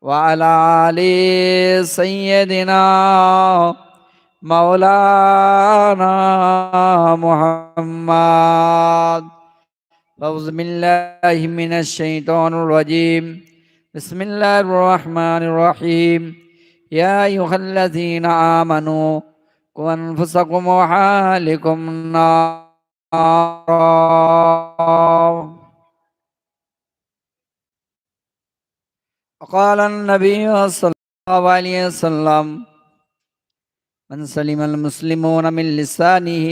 وعلى آل سيدنا مولانا محمد. أعوذ بالله من الشيطان الرجيم. بسم الله الرحمن الرحيم. يا أيها الذين آمنوا قوا أنفسكم وحالكم نارا. وقال النبي صلى الله عليه وسلم من سلم المسلمون من لسانه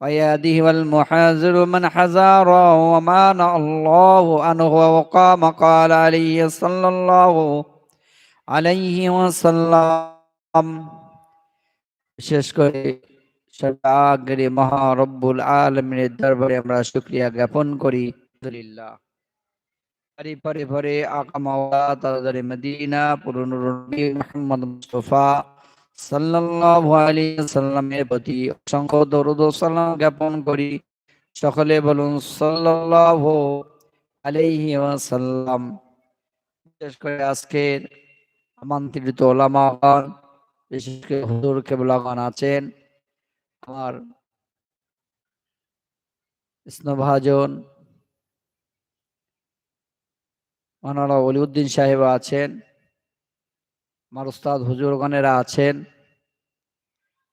ويده والمحاذر من حزار ومان الله عنه وقام قال عليه صلى الله عليه وسلم বিশেষ করে সর্বাগ্রে মহারব্বুল আলমিনের দরবারে আমরা শুক্রিয়া জ্ঞাপন করি আলহামদুলিল্লাহ নবী মুহাম্মদ মুস্তাফা সাল্লাল্লাহু আলাইহি সাল্লামের প্রতি অসংখ্য দরুদ ও সালাম জ্ঞাপন করি। সকলে বলুন সাল্লাল্লাহু আলাইহি বিশেষ করে আজকের আমন্ত্রিত ওলামাগণ বিশেষ করে হুজুর কেবলাগণ আছেন, আমার স্নভাজন মানারা অলিউদ্দিন সাহেব আছেন, আমার উস্তাদ হুজুরগণেরা আছেন।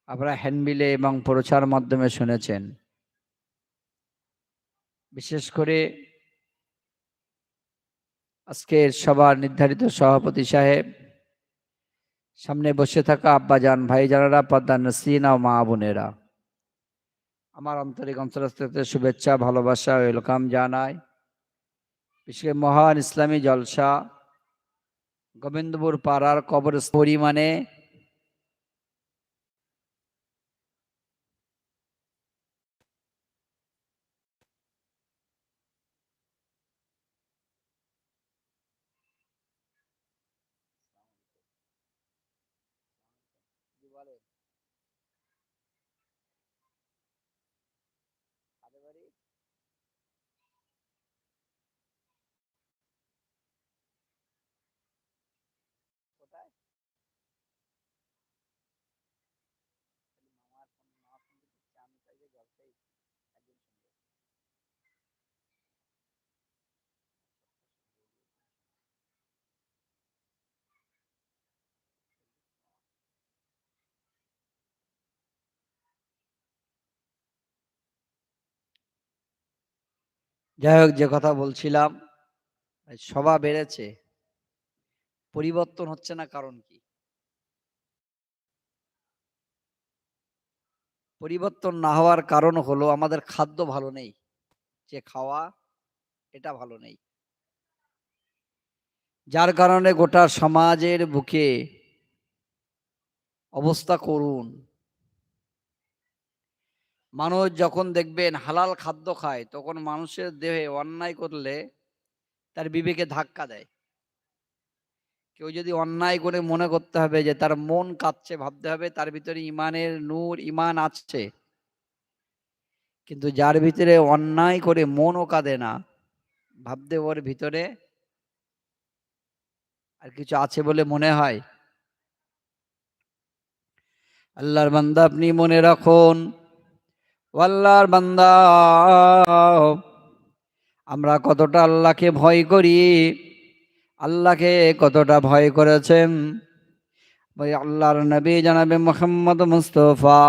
আপনারা হ্যান্ডবিলে এবং প্রচার মাধ্যমে শুনেছেন। বিশেষ করে আজকের সবার নির্ধারিত সভাপতি সাহেব, সামনে বসে থাকা আব্বা আব্বাজান ভাইজানারা, পদ্মা নসিনা ও মা বোনেরা। আমার আন্তরিক অন্তরস্থ শুভেচ্ছা, ভালোবাসা ওয়েলকাম জানায় বিশেষ মহান ইসলামী জলসা গোবিন্দপুর পাড়ার কবর পরিমাণে যাই হোক, যে কথা বলছিলাম, সভা বেড়েছে, পরিবর্তন হচ্ছে না কারণ কি? পরিবর্তন না হওয়ার কারণ হলো আমাদের খাদ্য ভালো নেই, যে খাওয়া, এটা ভালো নেই। যার কারণে গোটা সমাজের বুকে অবস্থা করুন। মানুষ যখন দেখবেন হালাল খাদ্য খায়, তখন মানুষের দেহে অন্যায় করলে তার বিবেকে ধাক্কা দেয়। কেউ যদি অন্যায় করে মনে করতে হবে যে তার মন কাঁদছে ভাবতে হবে তার ভিতরে ইমানের নূর, ইমান আছে। কিন্তু যার ভিতরে অন্যায় করে মনও কাঁদে না, ভাবতে ওর ভিতরে আর কিছু আছে বলে মনে হয়। আল্লাহর বান্দা আপনি মনে রাখুন আল্লাহর বান্দা, আমরা কতটা আল্লাহকে ভয় করি, আল্লাহকে কতটা ভয় করেছেন? ওই আল্লাহর নবী জানাবে মোহাম্মদ মুস্তফা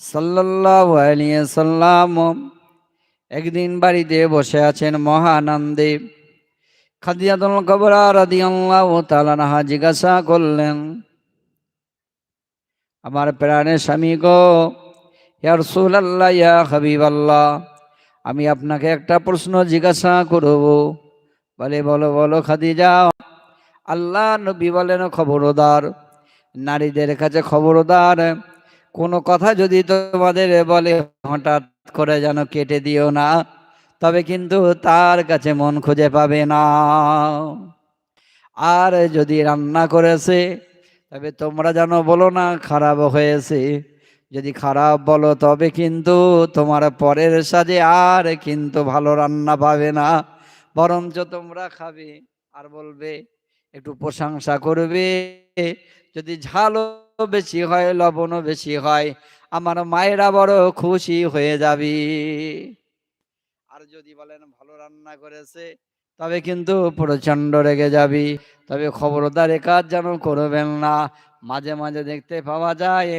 সাল্লাহ সাল্লাম একদিন বাড়িতে বসে আছেন মহানন্দে খাদিয়াতুল কবরা রাদিয়াল্লাহু তাআলা নাহা জিজ্ঞাসা করলেন, আমার প্রাণের স্বামী গো ইয়া রাসূলুল্লাহ, ইয়া হাবিবাল্লাহ, আমি আপনাকে একটা প্রশ্ন জিজ্ঞাসা করব। বলে, বলো বলো খাদিজা, আল্লাহ নবী বলেন খবরদার, নারীদের কাছে খবরদার। কোনো কথা যদি তোমাদের বলে হঠাৎ করে যেন কেটে দিও না, তবে কিন্তু তার কাছে মন খুঁজে পাবে না। আর যদি রান্না করেছে, তবে তোমরা যেন বলো না, খারাপ হয়েছে। যদি খারাপ বলো তবে কিন্তু তোমার পরের সাজে আর কিন্তু ভালো রান্না পাবে না। বরঞ্চ তোমরা খাবে আর বলবে, একটু প্রশংসা করবে। যদি ঝালও বেশি হয়, লবণও বেশি হয়, আমার মায়েরা বড় খুশি হয়ে যাবে। আর যদি বলেন ভালো রান্না করেছে, তবে কিন্তু প্রচণ্ড রেগে যাবি। তবে খবরদার কাজ যেন করবেন না। মাঝে মাঝে দেখতে পাওয়া যায়,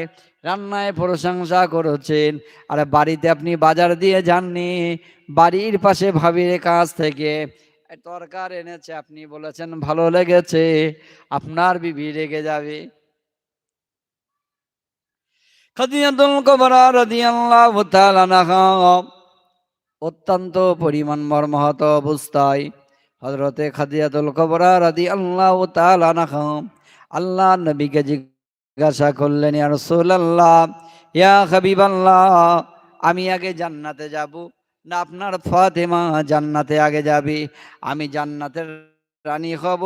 রান্নায় প্রশংসা করেছেন। আর বাড়িতে আপনি বাজার দিয়ে যাননি, বাড়ির পাশে ভাবির কাছ থেকে তরকার এনেছে, আপনি বলেছেন, ভালো লেগেছে, আপনার বিবি রেগে যাবে। খাদিয়াতুল কবরা রাদিয়াল্লাহু তাআলা আনহা, অত্যন্ত পরিমাণ মর্মহত অবস্থায় হজরতে খাদিয়াতুল কবরা রাদিয়াল্লাহু তাআলা আনহা আল্লাহ নবীকে জিজ্ঞাসা করলেন, ইয়া হাবিবাল্লাহ, আমি আগে জান্নাতে যাব না আপনার ফাতেমা জান্নাতে আগে যাবে? আমি জান্নাতের রানী হব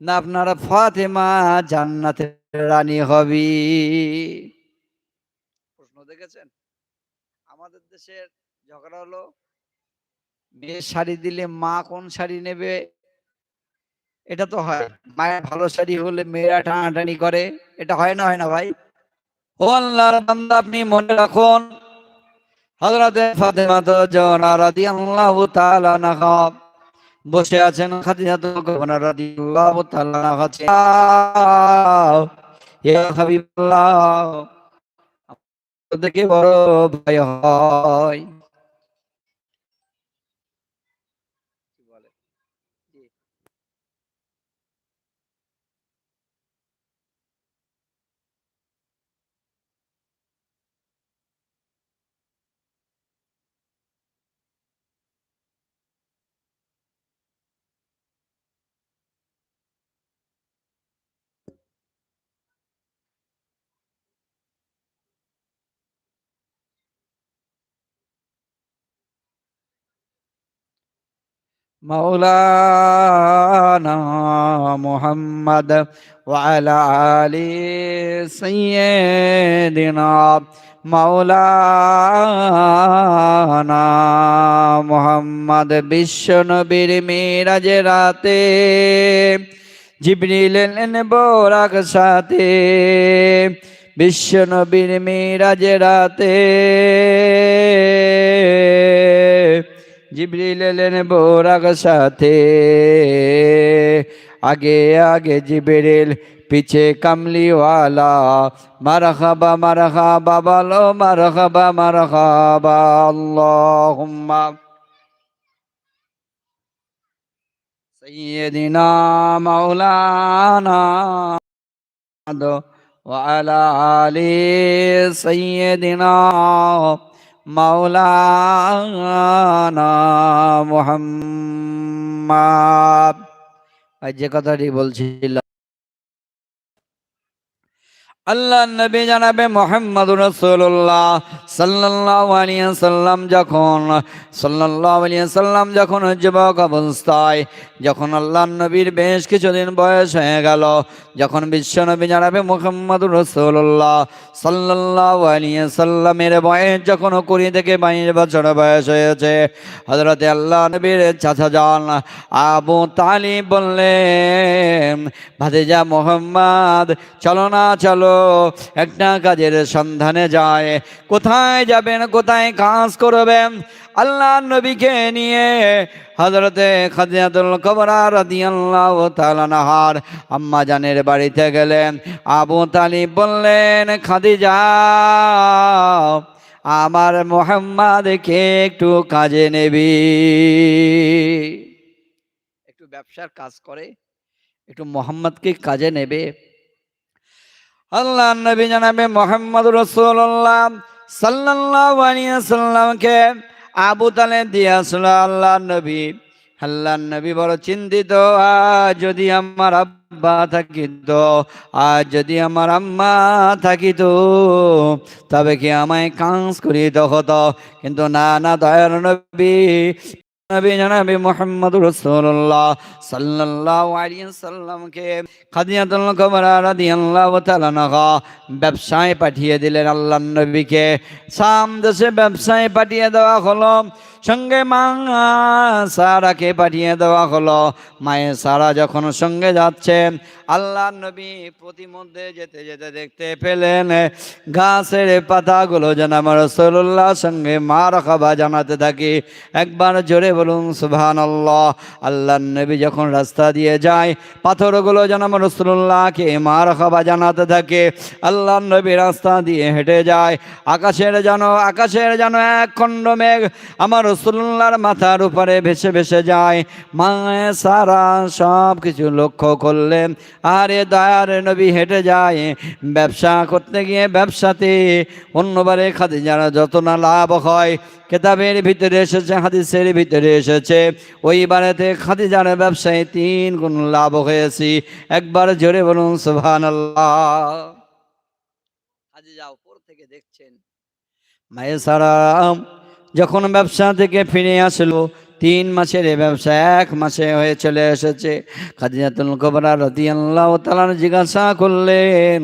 না আপনার ফাতেমা জান্নাতের রানী হবি? প্রশ্ন দেখেছেন? আমাদের দেশের ঝগড়া হলো, মেয়ের শাড়ি দিলে মা কোন শাড়ি নেবে? এটা তো হয়। মায়ের ভালো শাড়ি হলে মেয়েরা টানাটানি করে। এটা হয় না হয় না ভাই? ও আল্লাহর বান্দা, আপনি মনে রাখুন, হযরতে ফাতেমা তো জওহরা রাদিয়াল্লাহু তাআলা আনহা। বসে আছেন খাদিজাতুল কুবরা রাদিয়াল্লাহু তাআলা আনহা ইয়া দেখে বড় ভয় হয়। مولانا محمد وعلى آل سيدنا মাওলানা মোহাম্মদ বিশ্ব নবীর মিরাজ রাতে জিবরিল এলেন বোরাক সাথে বিশ্ব নবীর মিরাজ রাতে জিবরিল এলেন বোরাক সাথে আগে আগে জিবরিল পিছে কামলিওয়ালা মারহাবা মারহাবা বলো মারহাবা মারহাবা আল্লাহুম্মা سيدنا مولانا وعلى آل سيدنا মাওলানা মোহাম্মদ। যে কথাটি বলছিল আল্লাহ নবী জানাবে মোহাম্মদ রসুল্লাহ সাল্লাল্লাহু আলাইহি সাল্লাম যখন, সাল্লাল্লাহু আলাইহি সাল্লাম যখন যুবক অবস্থায়, যখন আল্লাহ নবীর বেশ কিছুদিন বয়স হয়ে গেল, যখন বিশ্ব নবী জানাবে মোহাম্মদ রসুল্লাহ সাল্লাল্লাহু আলাইহি সাল্লামের বয়স যখন কুড়ি থেকে বাইশ বছর বয়স হয়েছে, হযরতে আল্লাহ নবীর চাচা যান আবু তালিব বললেন, ভাতিজা মোহাম্মদ, চলো না, চলো। একটা কাজের সন্ধানে যায়। কোথায় যাবেন, কোথায় কাজ করবেন? আল্লাহ নবীকে নিয়ে হজরতে খাদিয়াতুল কবরা রাদিয়াল্লাহু তাআলা নাহার আম্মা জানের বাড়িতে গেলেন। আবু তালিব বললেন, খাদিজা, আমার মোহাম্মদকে একটু কাজে নেবি। একটু ব্যবসার কাজ করে, একটু মোহাম্মদকে কাজে নেবে। আল্লাহ নবী জানাবে মোহাম্মদ রসুল্লাহ আলাইহি সাল্লামকে আবু তালে দিয়ে আসলো আল্লাহ নবী। আল্লাহ নবী বড় চিন্তিত আজ যদি আমার আব্বা থাকিত আজ যদি আমার আম্মা থাকিত, তবে কি আমায় কাজ করিত হতো? কিন্তু না না, দয়ার নবী নবী, জানাবি মোহাম্মদ রসুল্লাহ সাল্লামকে খাদিয়াতুল কুবরা রাদিয়াল্লাহু তাআলা আনহা ব্যবসায় পাঠিয়ে দিলেন আল্লাহর নবীকে। সাম দেশে ব্যবসায় পাঠিয়ে দেওয়া হলো। সঙ্গে মা সারাকে পাঠিয়ে দেওয়া হলো। মায়ের সারা যখন সঙ্গে যাচ্ছেন আল্লাহ নবী প্রতিমধ্যে যেতে যেতে দেখতে পেলেন, ঘাসের পাতাগুলো যেন আমার রসুল্লাহ সঙ্গে মা রাখাবা জানাতে থাকি। একবার জোরে বলুন সুবহান আল্লাহ আল্লাহ নবী যখন রাস্তা দিয়ে যায়, পাথরগুলো যেন আমার রসুল্লাহকে মা রাখাবা জানাতে থাকে। আল্লাহ নবী রাস্তা দিয়ে হেঁটে যায়। আকাশের যেন আকাশের যেন এক খণ্ড মেঘ আমার রসুল্লাহর মাথার উপরে ভেসে ভেসে যায়। মায়ে সারা সব কিছু লক্ষ্য করলেন আরে দয়ার নবী হেঁটে যায়। ব্যবসা করতে গিয়ে ব্যবসাতে অন্যবারে খাদিজার যত না লাভ হয়, কেতাবের ভিতরে এসেছে, হাদিসের ভিতরে এসেছে। ওই বারেতে খাদিজার ব্যবসায় তিন গুণ লাভ হয়েছি। একবার জোরে বলুন সুবহান আল্লাহ উপর থেকে দেখছেন, মায়ে সারাম যখন ব্যবসা থেকে ফিরে আসলো, তিন মাসের এই ব্যবসা এক মাসে হয়ে চলে এসেছে। খাদিজাতুল কবরা রাদিয়াল্লাহু তাআলা জিজ্ঞাসা করলেন,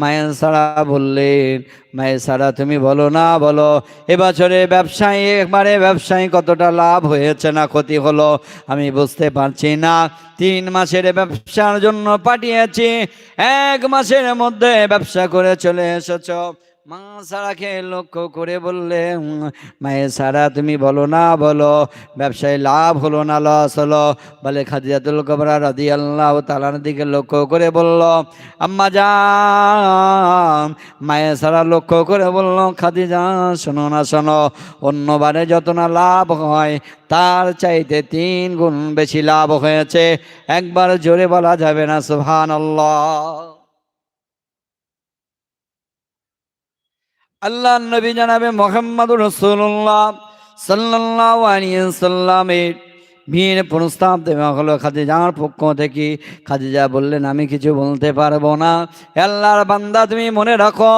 মায়ের সারা বললেন, মায়ের সারা তুমি বলো না বলো, এবছরে ব্যবসায়ী, একবারে ব্যবসায়ী কতটা লাভ হয়েছে না ক্ষতি হলো? আমি বুঝতে পারছি না। তিন মাসের ব্যবসার জন্য পাঠিয়েছি, এক মাসের মধ্যে ব্যবসা করে চলে এসেছ। মা সারাকে লক্ষ্য করে বললে "উম, মায়ের সারা তুমি বলো না বলো। ব্যবসায় লাভ হলো না লস হলো। বলে খাদিজাতুল কবরা রাদি আল্লাহ তালার দিকে লক্ষ্য করে বলল আম্মা যান মায়ের সারা লক্ষ্য করে বলল খাদিজা শোনো না শোনো। অন্যবারে যত না লাভ হয় তার চাইতে তিন গুণ বেশি লাভ হয়েছে। একবার জোরে বলা যাবে না সুবহান আল্লাহ নবী জানাবে মোহাম্মদ রসুল্লাহ সাল্লাহ সাল্লামের বিয়ের প্রস্তাব দেওয়া হলো খাদিজার পক্ষ থেকে। খাদিজা বললেন, আমি কিছু বলতে পারব না। আল্লাহর বান্দা, তুমি মনে রাখো,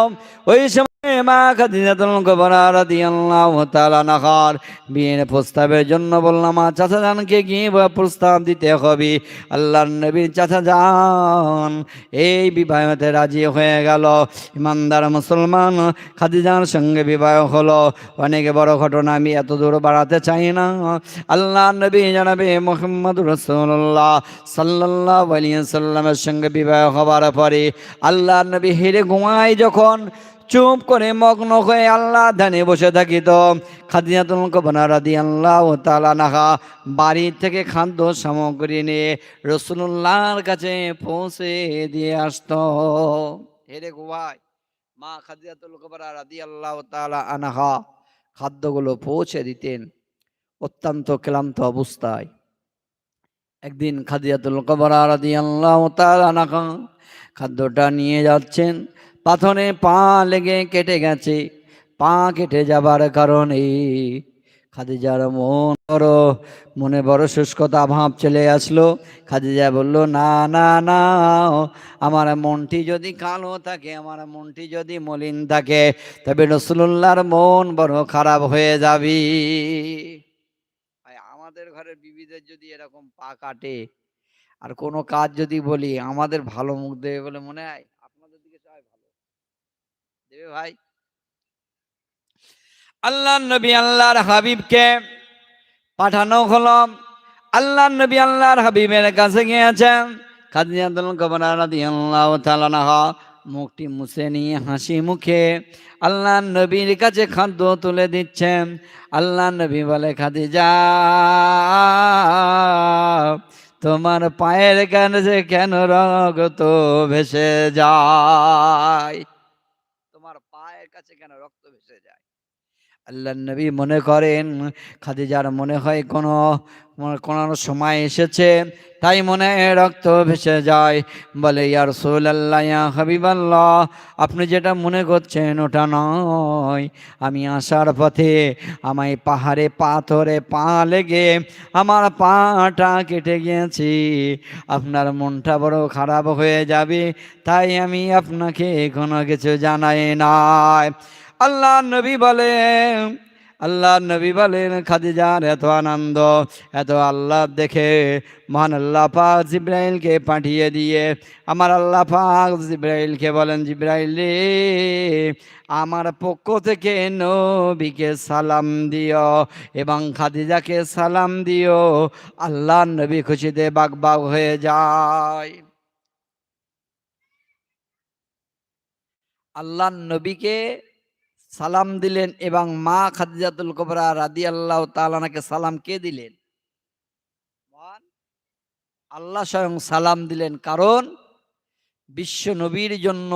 ওই সময় মা খাদিজাতুল কুবরা রাদিয়াল্লাহু তাআলা নাহার বিয়ের প্রস্তাবের জন্য বললাম মা চাচা জানকে গিয়ে প্রস্তাব দিতে হবে? আল্লাহর নবীর চাচা যান এই বিবাহতে রাজি হয়ে গেল। ইমানদার মুসলমান খাদিজার সঙ্গে বিবাহ হলো। অনেক বড় ঘটনা, আমি এত দূর বাড়াতে চাই না। আল্লাহ নবী জানাবে মোহাম্মদ রসুল্লাহ সাল্লাহ সাল্লামের সঙ্গে বিবাহ হবার পরে আল্লাহ নবী হেরে ঘুমায় যখন চুপ করে মগ্ন হয়ে আল্লাহ ধ্যানে বসে থাকিত খাদিজাতুল কবনা রাদি আল্লাহ তালা নাহা বাড়ি থেকে খাদ্য সামগ্রী নিয়ে রসুল্লাহর কাছে পৌঁছে দিয়ে আসতো। হেরে ঘুমায়। মা খাদিজাতুল কবরা রাদি আল্লাহ তালা আনাহা খাদ্যগুলো পৌঁছে দিতেন। অত্যন্ত ক্লান্ত অবস্থায়। একদিন খাদিজাতুল কবরা রাদি খাদ্যটা নিয়ে যাচ্ছেন। পাথরে পা লেগে কেটে গেছে। পা কেটে যাবার কারণে খাদিজার মন বড়, মনে বড় শুষ্কতা ভাব চলে আসলো। খাদিজা বলল, না না না, আমার মনটি যদি কালো থাকে, আমার মনটি যদি মলিন থাকে, তবে রসুল্লাহর মন বড় খারাপ হয়ে যাবি। ঘরের বিবিদের যদি এরকম পা কাটে, আর কোনো কাজ যদি বলি, আমাদের ভালো মুখ দেবে বলে মনে হয়? আপনাদের দিকে সবাই ভালো। দেবে ভাই? আল্লাহ নবী আল্লাহর হাবিবকে পাঠানো হলো। আল্লাহ নবী আল্লাহর হাবিবের কাছে গিয়েছেন। খাদিজাতুল কুবরা রাদিয়াল্লাহু তাআলা মুখটি মুছে নিয়ে হাসি মুখে আল্লাহ নবীর কাছে খাদ্য তুলে দিচ্ছেন। আল্লাহ নবী বলে, খাদিজা, তোমার পায়ের কেন কাছে কেন রক্ত ভেসে যায়? তোমার পায়ের কাছে কেন রক্ত ভেসে যায়? আল্লাহ নবী মনে করেন, খাদিজার মনে হয় কোনো কোনো সময় এসেছে, তাই মনে রক্ত ভেসে যায়। বলে ইয়ার সোল আল্লাহ ইয়া হাবিবাল্লাহ, আপনি যেটা মনে করছেন ওটা নয়। আমি আসার পথে আমায় পাহাড়ে পাথরে পা লেগে আমার পাটা কেটে গিয়েছি। আপনার মনটা বড় খারাপ হয়ে যাবে, তাই আমি আপনাকে কোনো কিছু জানাই নাই। আল্লাহ নবী বলে আল্লাহ নবী বলেন খাদিজার এত আনন্দ, এত আল্লাহ দেখে। মহান আল্লাহ পাক জিব্রাইলকে পাঠিয়ে দিয়ে আমার আল্লাহ পাক জিব্রাইলকে বলেন, জিব্রাইল রে, আমার পক্ষ থেকে নবীকে সালাম দিও এবং খাদিজাকে সালাম দিও। আল্লাহ নবী খুশিতে বাগ বাগ হয়ে যায়। আল্লাহ নবীকে সালাম দিলেন এবং মা খাদিজাতুল কবরা রাদি আল্লাহ তালানাকে সালাম কে দিলেন? আল্লাহ স্বয়ং সালাম দিলেন। কারণ বিশ্ব নবীর জন্য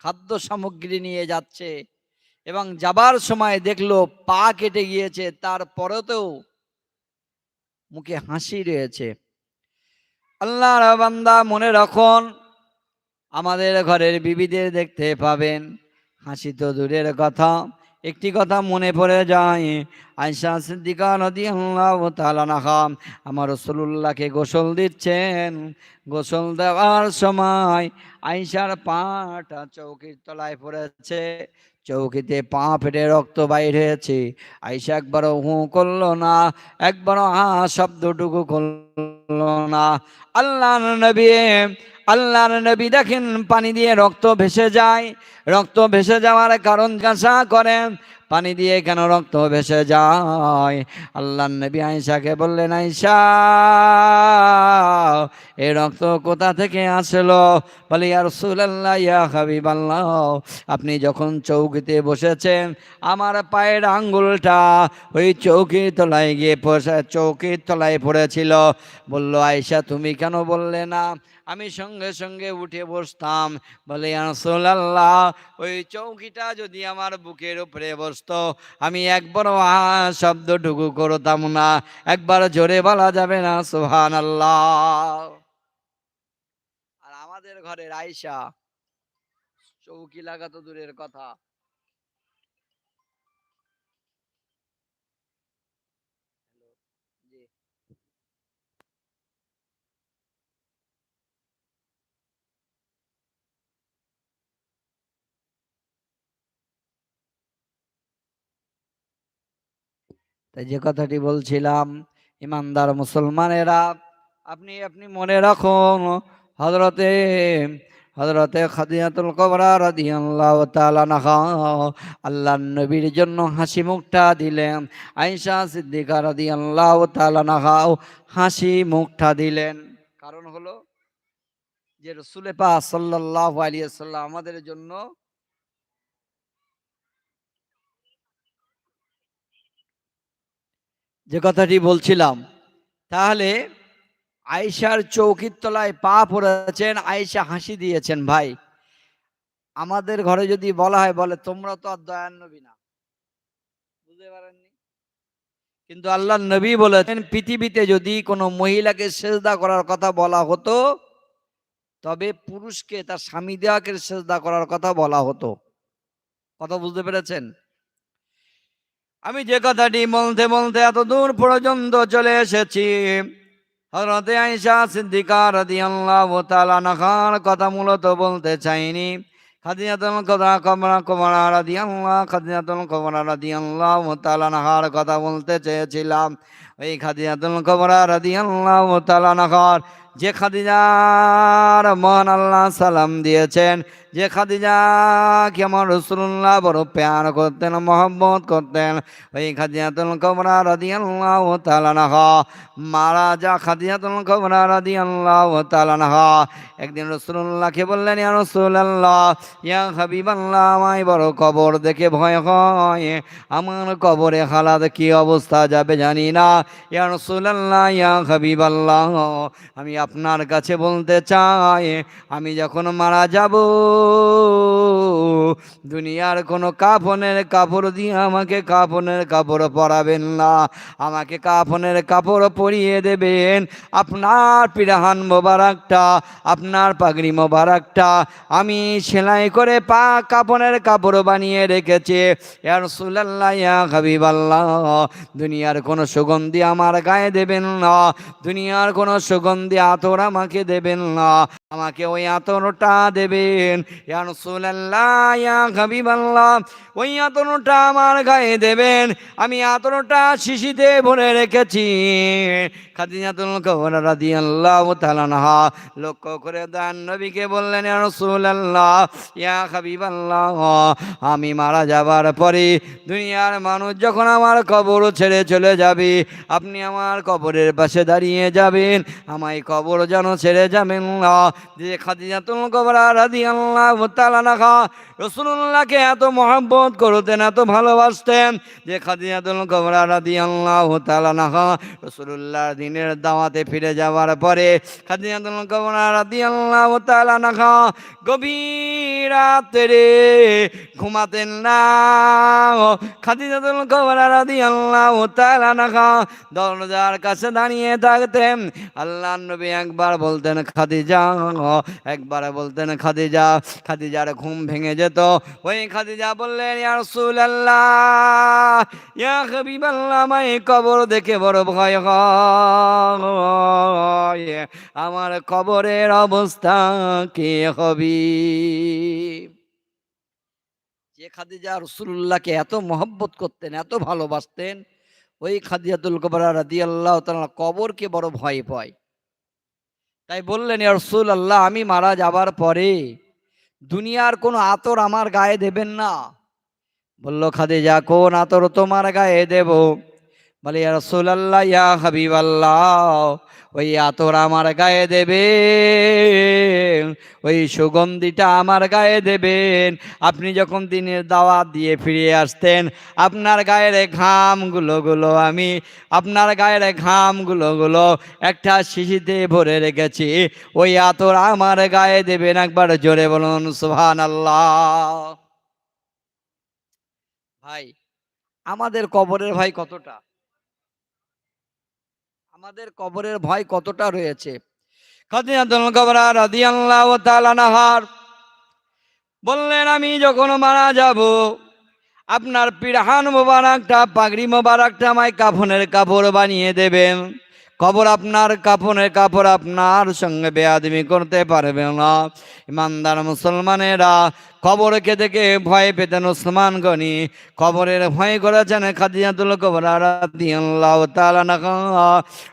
খাদ্য সামগ্রী নিয়ে যাচ্ছে এবং যাবার সময় দেখল পা কেটে গিয়েছে, তারপরেতেও মুখে হাসি রয়েছে। আল্লাহ বান্দা মনে রাখুন, আমাদের ঘরের বিবিদের দেখতে পাবেন। হাসি তো দূরের কথা, একটি কথা মনে পড়ে যায়। আয়সা সিদ্দিকা নদী আল্লাহ তালানাহাম আমার রসুল্লাহকে গোসল দিচ্ছেন। গোসল দেওয়ার সময় আয়সার পাটা চৌকির তলায় পড়েছে, চৌকিতে পা ফেটে রক্ত বাইর হয়েছে। আয়সা একবারও হু করল না, একবারও হা শব্দটুকু করল না। আল্লাহ নবী, আল্লাহর নবী দেখেন পানি দিয়ে রক্ত ভেসে যায়। রক্ত ভেসে যাওয়ার কারণ কাঁসা করেন পানি দিয়ে কেন রক্ত ভেসে যায়? আল্লাহ নবী আয়সাকে বললেন আয়সা এই রক্ত কোথা থেকে আসলো? বলে আর সুল্লাহ ইয়া হাবিব আপনি যখন চৌকিতে বসেছেন, আমার পায়ের আঙ্গুলটা ওই চৌকির তলায় গিয়ে পড়ে, চৌকির তলায় পড়েছিল। বলল আয়সা তুমি কেন বললে না? আমি সঙ্গে সঙ্গে উঠে বসতাম। বলে আল্লাহ ওই চৌকিটা যদি আমার বুকের উপরে বসত, আমি একবার আ শব্দটুকু করতাম না। একবার জোরে বলা যাবে না সোহান আল্লাহ আর আমাদের ঘরের আয়সা চৌকি লাগা তো দূরের কথা। তাই যে কথাটি বলছিলাম, ইমানদার মুসলমানেরা, আপনি আপনি মনে রাখুন হজরতে হজরতে খাদিয়াতুল কবরা রাদিয়াল্লাহু তাআলা আল্লাহ নবীর জন্য হাসি মুখটা দিলেন, আয়েশা সিদ্দিকা রাদিয়াল্লাহু তাআলা নাহা হাসি মুখটা দিলেন। কারণ হলো যে রসুলে পাক সাল্লাল্লাহু আলাইহি সাল্লাম আমাদের জন্য যে কথাটি বলছিলাম, তাহলে আয়সার চৌকির তলায় পা পড়েছেন আয়সা হাসি দিয়েছেন, ভাই। আমাদের ঘরে যদি বলা হয়, বলে, তোমরা তো আর দয়ার নবী না। বুঝতে পারেননি? কিন্তু আল্লাহ নবী বলেছেন, পৃথিবীতে যদি কোনো মহিলাকে সেজদা করার কথা বলা হতো, তবে পুরুষকে তার স্বামী দেওয়াকে সেজদা করার কথা বলা হতো। কথা বুঝতে পেরেছেন? আমি যে কথাটি বলতে বলতে এত দূর পর্যন্ত চলে এসেছি। হজরতে আইসা সিদ্দিকা নাখার কথা মূলত বলতে চাইনি। খাদিজাতুল কথা বলতে চেয়েছিলাম। ওই খাদিজাতুল কমরা রাদিয়াল্লাহু তাআলা নাখার যে খাদিজার মহান আল্লাহ সালাম দিয়েছেন, যে খাদিজাকে আমার রসুল্লাহ বড় প্যার করতেন, মহব্বত করতেন, ওই খাদিজাতুল কবরা রাদিয়াল্লাহু তাআলা নাহা মারা যা খাদিজাতুল কবরা রাদিয়াল্লাহু তাআলা নাহা একদিন রসুল্লাহকে বললেন, ইয়া রাসূলুল্লাহ, ইয়া হাবিবাল্লাহ, আমায় বড় কবর দেখে ভয় হয়, আমার কবরে হালাত কি অবস্থা যাবে জানি না। ইয়া রাসূলুল্লাহ, ইয়া হাবিবাল্লাহ, আমি আপনার কাছে বলতে চাই আমি যখন মারা যাব দুনিয়ার কোনো কাফনের কাপড় দিয়ে আমাকে কাফনের কাপড় পরাবেন না। আমাকে কাফনের কাপড় পরিয়ে দেবেন। আপনার পিরাহান মোবারকটা, আপনার পাগড়ি মোবারকটা আমি সেলাই করে পা কাপনের কাপড় বানিয়ে রেখেছি। ইয়ার সুলাল্লাহ ইয়া হাবিবাল্লাহ, দুনিয়ার কোনো সুগন্ধি আমার গায়ে দেবেন না। দুনিয়ার কোনো সুগন্ধি আতর আমাকে দেবেন না। আমাকে ওই আতরটা দেবেন। ইয়া রাসূলুল্লাহ ইয়া হাবিবাল্লাহ ওই আতরটা আমার গায়ে দেবেন, আমি আতরটা শিশিতে ভরে রেখেছি। খাদিজাতুল কবর রাদিয়াল্লাহু তাআলা আনহা লক্ষ্য করে দেন, নবীকে বললেন, ইয়া রাসূলুল্লাহ, ইয়া হাবিবাল্লাহ, আমি মারা যাবার পরে দুনিয়ার মানুষ যখন আমার কবর ছেড়ে চলে যাবে, আপনি আমার কবরের পাশে দাঁড়িয়ে যাবেন, আমায় কবর যেন ছেড়ে যাবেন না। যে খাদিজাতুল কবরা রাদিয়াল্লাহু তাআলা আনহা রসুল্লাহকে এত মহব্বত করতেন, এত ভালোবাসতেন যে খাদিজাতুল কবরা রাদিয়াল্লাহু তাআলা নাহা রসুল্লাহর দিনের দাওয়াতে ফিরে যাওয়ার পরে খাদিজাতুল কবরা রাদিয়াল্লাহু তাআলা নাহা গভীর রাত্রে ঘুমাতেন না। খাদিজাতুল কবরা রাদিয়াল্লাহু তাআলা নাহা দরজার কাছে দাঁড়িয়ে থাকতেন। আল্লাহ নবী একবার বলতেন, খাদিজা, একবার বলতেন, খাদিজা, খাদিজার ঘুম ভেঙে যেত। ওই খাদিজা বললেন, ইয়া রাসূলুল্লাহ, ইয়া কবর দেখে বড় ভয় হয়। আমার কবরের অবস্থা কে হবি যে খাদিজা রসুল্লাহকে এত মহব্বত করতেন, এত ভালোবাসতেন, ওই খাদিজাতুল কবরা রাদিয়াল্লাহু তাআলা কবরকে বড় ভয় পায়। তাই বললেন, ইয়া রাসূলুল্লাহ, আমি মারা যাবার পরে দুনিয়ার কোনো আতর আমার গায়ে দেবেন না। বলল খাদিজা কোন আতর তোমার গায়ে দেব? বলে রাসূলুল্লাহ, ইয়া হাবিবাল্লাহ, ওই আতর আমার গায়ে দেবেন, ওই সুগন্ধিটা আমার গায়ে দেবেন। আপনি যখন দিনের দাওয়াত দিয়ে ফিরে আসতেন, আপনার গায়ের ঘামগুলো গুলো আমি, আপনার গায়ের ঘামগুলো গুলো একটা শিশিতে ভরে রেখেছি। ওই আতর আমার গায়ে দেবেন, একবার জোরে বলুন সুহান আল্লাহ ভাই, আমাদের কবরের ভাই কতটা? আমাদের কবরের ভয় কতটা রয়েছে? বললেন, আমি যখন মারা যাব, আপনার পিড়হান মোবারকটা, পাগড়ি মোবারকটা আমায় কাফনের কাপড় বানিয়ে দেবেন। কবর আপনার, কাফনের কাপড় আপনার, সঙ্গে বেয়াদমি করতে পারবে না। ইমানদার মুসলমানেরা কবরকে দেখে ভয় পেতেন ওসমান গনি। কবরের ভয় করেছেন খাদিজাতুল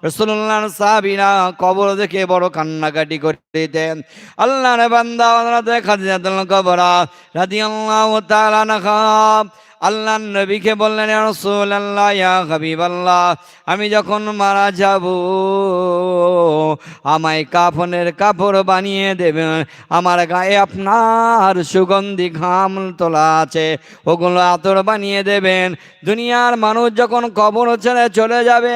রাসূলুল্লাহর সাহাবীরা কবর দেখে বড় কান্নাকাটি করতেন। আল্লাহর বান্দা খাদিজাতুল কবরা রাদিয়াল্লাহু তাআলা আল্লাহ নবীকে বললেন, ইয়া রাসূলুল্লাহ, ইয়া হাবিবাল্লাহ, আমি যখন মারা যাব, আমায় কাফনের কাপড় বানিয়ে দেবেন। আমার গায়ে আপনার সুগন্ধি ঘাম তোলা আছে, ওগুলো আতর বানিয়ে দেবেন। দুনিয়ার মানুষ যখন কবর ছেড়ে চলে যাবে,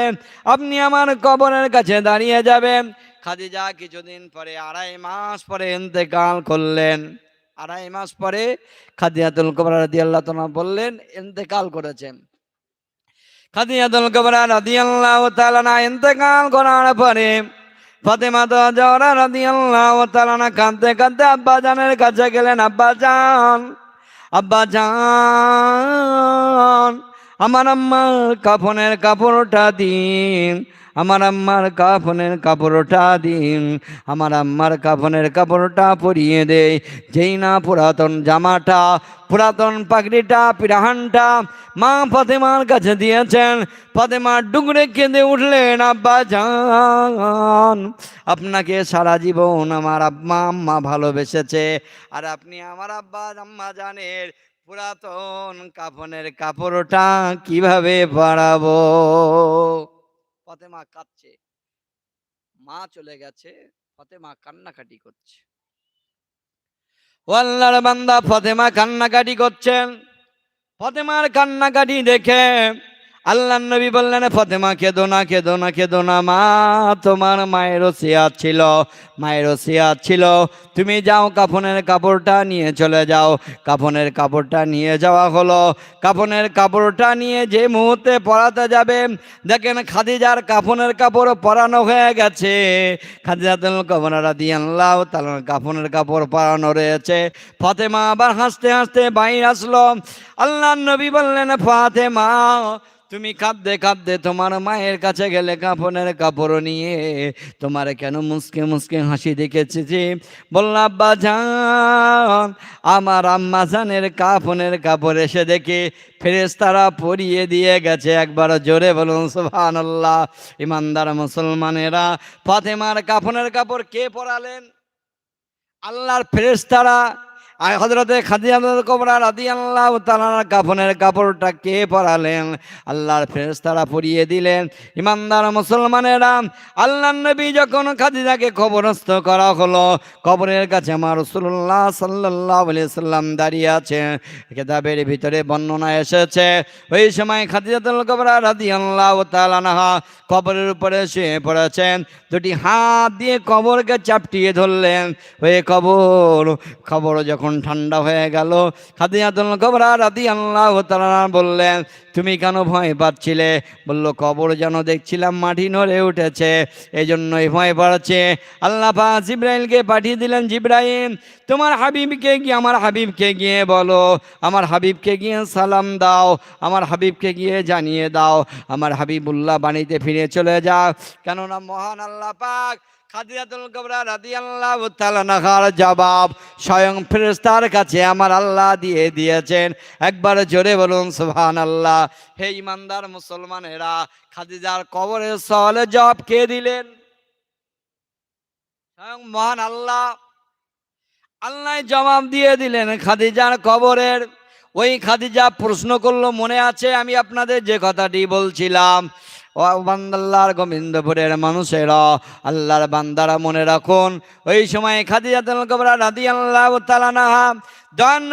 আপনি আমার কবরের কাছে দাঁড়িয়ে যাবেন। খাদিজা কিছুদিন পরে, আড়াই মাস পরে ইন্তেকাল করলেন। আড়াই মাস পরে খাদিয়াতুল কবরা রাদিয়াল্লাহু তাআলা বললেন, ইন্তেকাল করেছেন। খাদিয়াতুল কবরা রাদিয়াল্লাহু তাআলা না ইন্তেকাল করার পরে ফাতেমা তো জওহরা রাদিয়াল্লাহু তাআলা না কাঁদতে কাঁদতে আব্বা জানের কাছে গেলেন, আব্বা জান আব্বা জান, আমার আম্মার কাফনের কাপড়টা দিন। আমার আম্মার কাফনের কাপড়টা দিন, আমার আম্মার কাফনের কাপড়টা পরিয়ে দেয় যেই না পুরাতন জামাটা, পুরাতন পাগড়িটা, পিরাহানটা মা ফাতেমার কাছে দিয়েছেন ফাতেমা ডুগরে কেঁদে উঠলেন, আব্বা যান আপনাকে সারা জীবন আমার আব্বা আম্মা ভালোবেসেছে। আর আপনি আমার আব্বা, আম্মা জানের পুরাতন কাফনের কাপড়টা কীভাবে বাড়াবো ফতেমা কাঁদছে। মা চলে গেছে, ফতেমা কান্নাকাটি করছে। ওয়াল্লার বান্দা, ফতেমা কান্নাকাটি করছেন ফতেমার কান্নাকাটি দেখে আল্লাহ নবী বললেন, ফতেমা, কেদো না কেদো না কেদো না মা, তোমার মায়েরও সিয়াত ছিল, মায়েরও সিয়াত ছিল। তুমি যাও, কাফনের কাপড়টা নিয়ে চলে যাও। কাফনের কাপড়টা নিয়ে যাওয়া হলো। কাফনের কাপড়টা নিয়ে যে মুহূর্তে পরাতে যাবে, দেখেন খাদিজার কাফনের কাপড় পরানো হয়ে গেছে। খাদিজাতুল কবরা দিয়ে আল্লাহ তার কাফনের কাপড় পরানো রয়েছে। ফাতেমা আবার হাসতে হাসতে বাইর আসলো। আল্লাহ নবী বললেন, ফাতেমা তুমি কাঁদতে কাঁদতে তোমার মায়ের কাছে গেলে কাপনের কাপড় নিয়ে তোমার কেন মুসকে মুসকে হাসি দেখেছি যে বললাম আব্বা জান, আমার আম্মা জানের কাপনের কাপড় এসে দেখে ফেরেশতারা পরিয়ে দিয়ে গেছে। একবার জোরে বলুন, সুবহানাল্লাহ। ইমানদার মুসলমানেরা, ফাতেমার কাফনের কাপড় কে পরালেন? আল্লাহর ফেরেশতারা আর হজরতে খাদিজাতুল কবরা রাদিয়াল্লাহু তাআলার কাফনের কাপড়টা কে পরালেন? আল্লাহর ফেরেশতারা পরিয়ে দিলেন। ইমানদার মুসলমানেরা, আল্লাহর নবী যখন খাদিজাকে কবরস্থ করা হলো, কবরের কাছে আমার রাসূলুল্লাহ সাল্লাল্লাহু আলাইহি সাল্লাম দাঁড়িয়ে আছেন কিতাবের ভিতরে বর্ণনা এসেছে, ওই সময় খাদিজাতুল কবরা রাদিয়াল্লাহু তাআলা আনহা কবরের উপরে শুয়ে পড়েছেন। দুটি হাত দিয়ে কবরকে চাপটিয়ে ধরলেন। ওই কবর খবর যখন ঠান্ডা হয়ে গেল। খাদিজাতুল কবরা তাআলা বললেন, তুমি কেন ভয় পাচ্ছিলে? বলল, কবর যেন দেখছিলাম মাটি নড়ে উঠেছে এই জন্যই ভয় পাচ্ছে। আল্লাহ জিব্রাইলকে পাঠিয়ে দিলেন, জিব্রাইল, তোমার হাবিবকে গিয়ে, আমার হাবিবকে গিয়ে বলো, আমার হাবিবকে গিয়ে সালাম দাও, আমার হাবিবকে গিয়ে জানিয়ে দাও, আমার হাবিবুল্লাহ বাণীতে ফিরে চলে যাও। কেননা মহান আল্লাহ পাক খাদিজাতুল কবরা রাদিয়াল্লাহু তাআলা নাহার জবাব স্বয়ং ফেরেশতার কাছে আমার আল্লাহ দিয়ে দিয়েছেন। জোরে হে ইমানদার খাদিজার জবাব কে দিলেন? মহান আল্লাহ জবাব দিয়ে দিলেন খাদিজার কবরের। ওই খাদিজা প্রশ্ন করল, মনে আছে আমি আপনাদের যে কথাটি বলছিলাম ও বান্দাল্লার গোবিন্দপুরের মানুষেরা, আল্লাহর বান্দারা মনে রাখুন, ওই সময় খাদিজাতুল কবরা রাদিয়াল্লাহু তাআলা নাহা দয়ান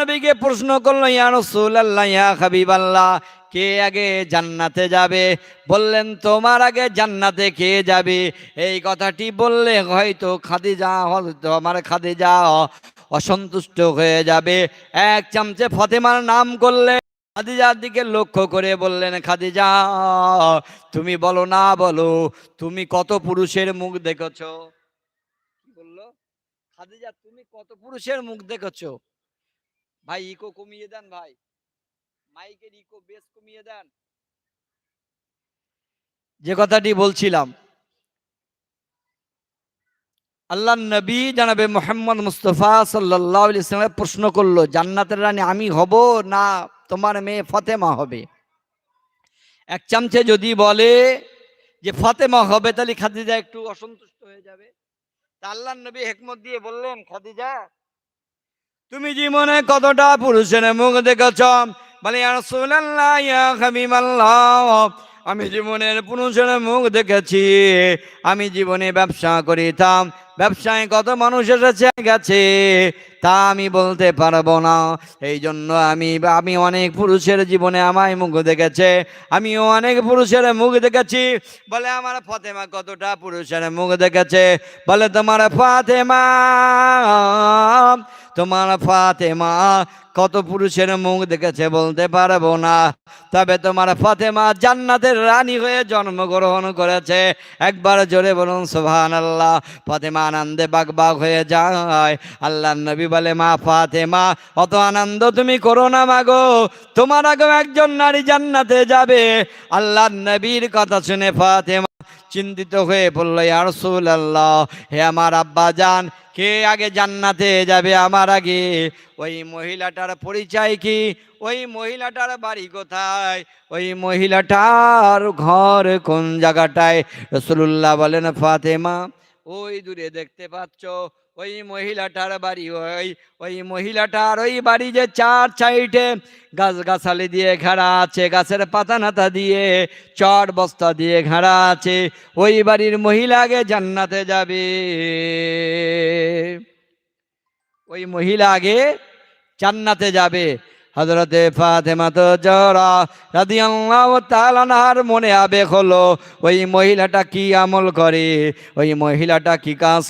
প্রশ্ন করল, ইয়া রাসূলুল্লাহ, ইয়া হাবিবাল্লাহ, কে আগে জান্নাতে যাবে? বললেন, তোমার আগে জান্নাতে কে যাবে? এই কথাটি বললে হয়তো খাদিজা, হয়তো আমার খাদিজা অসন্তুষ্ট হয়ে যাবে। এক চামচে ফতেমার নাম করলে খাদিজার দিকে লক্ষ্য করে বললেন, খাদিজা, তুমি বলো না, বলো। তুমি কত পুরুষের মুখ দেখেছ? বলল? খাদিজা, তুমি কত পুরুষের মুখ দেখেছ? ভাই ইকো কমিয়ে দেন, ভাই। মাইকের ইকো বেশ কমিয়ে দেন। যে কথাটি বলছিলাম, আল্লাহ নবী জানাবে মোহাম্মদ মুস্তফা ইসলামের প্রশ্ন করল, জান্নাতের রানী আমি হব না? তোমার মেয়ে ফতেমা হবে। এক চামচে যদি বলে যে ফতেমা হবে, তাহলে খাদিজা একটু অসন্তুষ্ট হয়ে যাবে। আল্লাহ নবী হেকমত দিয়ে বললেন, খাদিজা, তুমি জীবনে কতটা পুরুষের মুখ দেখেছ? বলে আমি জীবনের পুরুষের মুখ দেখেছি, আমি জীবনে ব্যবসা করিতাম। ব্যবসায় কত মানুষ এসেছে গেছে, তা আমি বলতে পারব না। এই জন্য আমি আমি অনেক পুরুষের জীবনে আমায় মুখ দেখেছে, আমিও অনেক পুরুষের মুখ দেখেছি। বলে, আমার ফতেমা কতটা পুরুষের মুখ দেখেছে? বলে, তোমার ফাতেমা তোমার ফাতেমা কত পুরুষের মুখ দেখেছে বলতে পারব না। তবে তোমার ফাতেমা জান্নাতের রানী হয়ে জন্মগ্রহণ করেছে। একবার জোরে বলুন সোহান আল্লাহ ফাতেমা আনন্দে বাগবাগ হয়ে যায়। আল্লাহ নবী বলে, মা ফাতেমা, অত আনন্দ তুমি করো না মাগো। তোমার আগেও একজন নারী জান্নাতে যাবে। আল্লাহ নবীর কথা শুনে ফাতেমা চিন্তিত হয়ে বলল ইয়ারসুল আল্লাহ হে আমার আব্বা যান কে আগে জান্নাতে যাবে আমার আগে? ওই মহিলাটার পরিচয় কি? ওই মহিলাটার বাড়ি কোথায়? ওই মহিলাটার ঘর কোন জায়গাটায়? রসুল্লাহ বলেন, ফাতেমা, ওই দূরে দেখতে পাচ্ছ ওই মহিলাটার বাড়ি, ওই ওই মহিলাটার ওই বাড়ি যে চার সাইডে গাছ গাছালি দিয়ে ঘেরা আছে, গাছের পাতা নাতা দিয়ে চট বস্তা দিয়ে ঘেরা আছে, ওই বাড়ির মহিলা আগে জান্নাতে যাবে। ওই মহিলা আগে জান্নাতে যাবে। হজরতে ফাতেমা তো জরা রাদিয়াল্লাহু মনে আবেগ হলো, ওই মহিলাটা কি আমল করে, ওই মহিলাটা কি কাজ